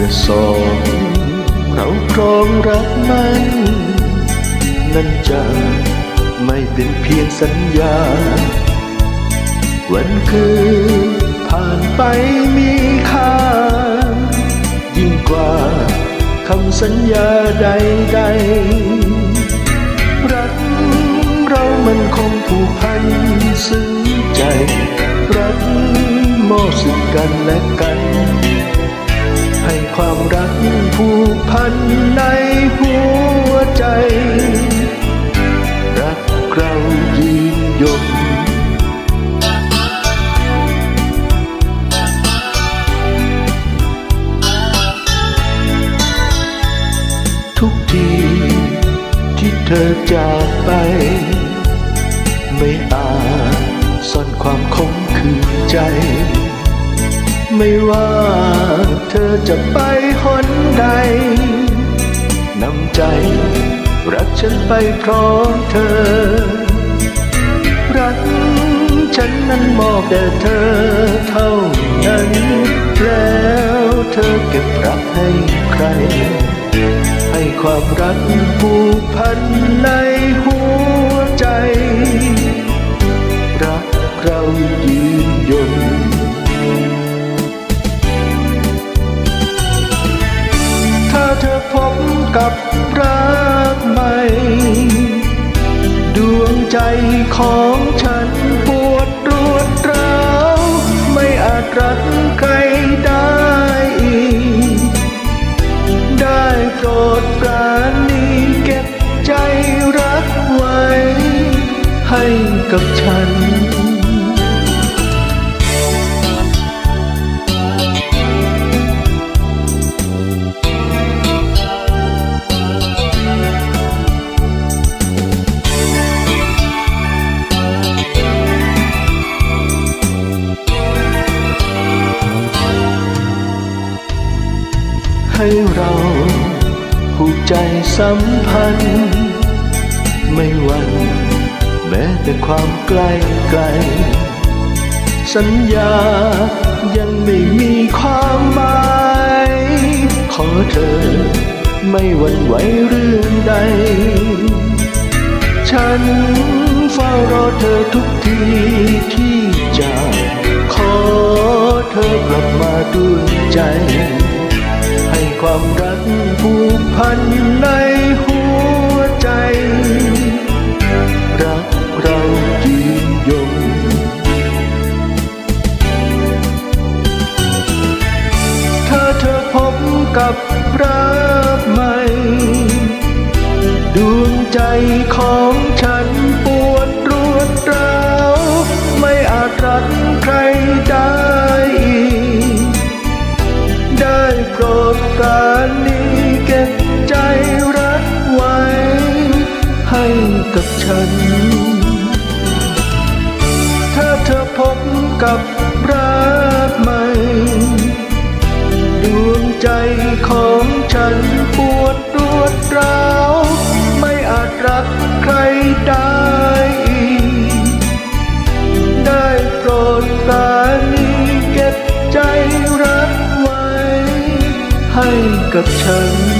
ื่อสองเราครองรักมัน นั้นจะไม่เป็นเพียงสัญญา วันคืนผ่านไปมีค่า ยิ่งกว่าคำสัญญาใดๆ รักเรามันคงผูกพันซึ้งใจ รักมอบสึกกันและกัน ความรักผูกพันในหัวใจ รักเรายืนยงทุกทีที่เธอจากไป ไม่อาจซ่อนความคงคืนใจ ไม่ว่า จะไปหนใดนำใจ รักฉันไปพร้อมเธอ รักฉันนั้นมอบแด่เธอเท่านั้น แล้วเธอเก็บรักให้ใคร ให้ความรักผูกพันในหัวใจ รักเรายืนยง กับรักใหม่ ดวงใจของฉันปวดรวดร้าวไม่อาจรักใครได้อีก ได้โปรดปราณีเก็บใจรักไว้ ให้กับฉัน ให้เราผูกใจสัมพันธ์ ไม่หวันแม้แต่ความใกล้ไกล สัญญายังไม่มีความหมาย ขอเธอไม่หวั่นไหวเรื่องใด ฉันเฝ้ารอเธอทุกทีที่จะขอเธอกลับมาด้วยใจ ความรักผูกพันในหัวใจ รักเรายืนยงถ้าเธอพบกับรักใหม่ ดวงใจของ กับฉัน ถ้าเธอพบกับรักใหม่ ดวงใจของฉันปวดรวดร้าว ไม่อาจรักใครได้อีกได้โปรดปราณีเก็บใจรักไว้ ให้กับฉัน